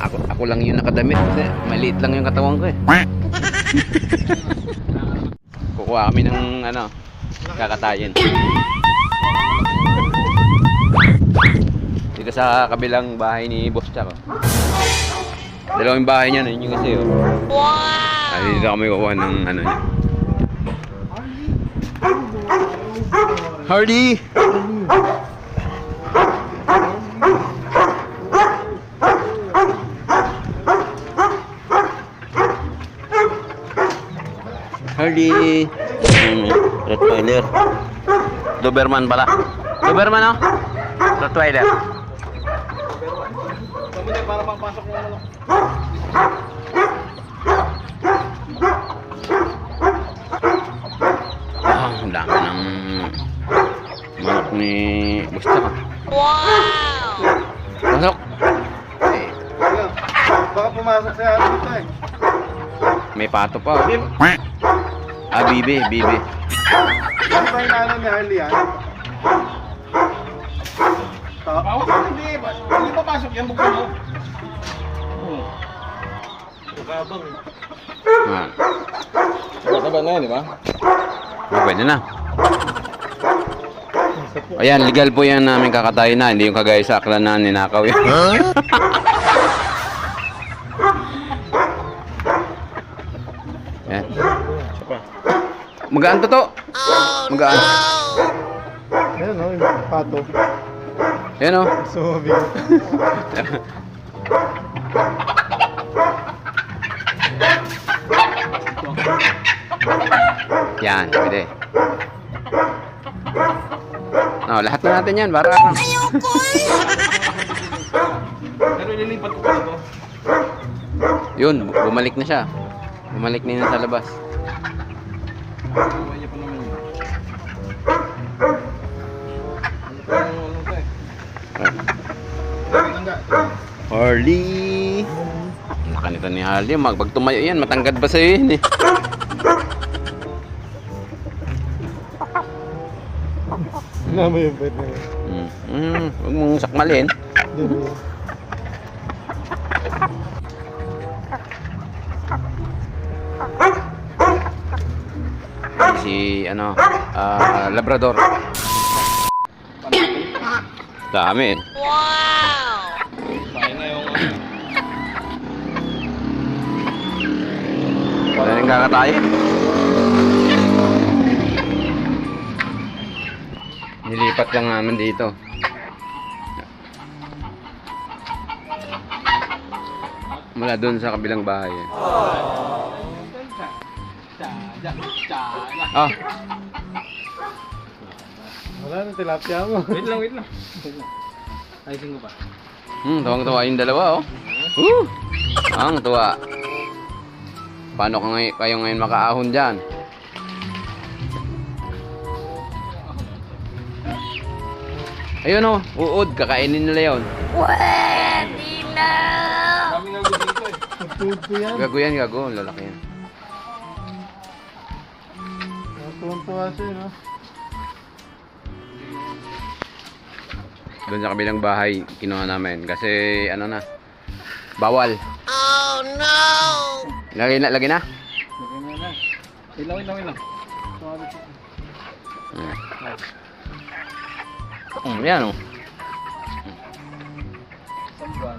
ako, ako lang yung nakadamit kasi maliit lang yung katawan ko eh. Kukuha kami ng ano, kakatayin. Dito sa kabilang bahay ni Boss Chako. Dalawang bahay niya, yun yung kasi oh. Wow! Ah, dito kami kukuha ng ano niya. Hardy! Hardy! Ano, Rottweiler. Doberman pala. Doberman oh? Rottweiler. para mapasok mo ano. Ah, ang dami ng manok ni Busta ka. Wow! Pasok! Eh. Baka pumasok sa ano dito eh. may pato pa. oh. Ah, bibi, bibi. Ano ba yung ano ni Harley yan? Ta- Hindi, ba- hindi papasok yan, buksan mo. Gabang. Ah, Mataba na yan, di ba? ah, pwede na. Ayan, legal po yan namin kakatayin na. Hindi yung kagaya sa aklan na ninakaw yan. Yan. Isa pa. Magaan to to. Magaan. Ayan o, yung pato. Yan oh. So, mabigat. Yan, pwede. No, lahat na natin yan. Para Pero ililipat ko pa ito. Yun, bumalik na siya. Bumalik na yun sa labas. Niya pa naman yun. Harley! Nito ni Harley. Mag pag tumayo yan, matangkad ba sa'yo yun eh? Mo yung bed na yun? Mm. Mm, huwag mong sakmalin. Si, ano, ah, Labrador. Dami. Yung Wala nang kakatayin. Nilipat lang namin dito. Mula doon sa kabilang bahay. eh. Ah, Wala na tilapia mo. Wait lang, wait lang. Ayusin ko pa. hmm, tuwang-tuwa yung dalawa oh. Woo! Ang tuwa. Paano ka ngay- kayo ngayon makaahon dyan? Ayun oh, uod, kakainin nila yon. Kami nga dito eh. Gago yan, gago, lalaki yan. Tuwan-tuwa siya, no? Doon sa kabilang bahay, kinuha namin. Kasi, ano na, bawal. Oh, no! Lagay na, lagay na. Mo na. Wait lang. Sorry. Hmm. Hmm, yan oh. Isang buwan.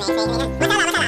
ಮಾತಾಡೋದು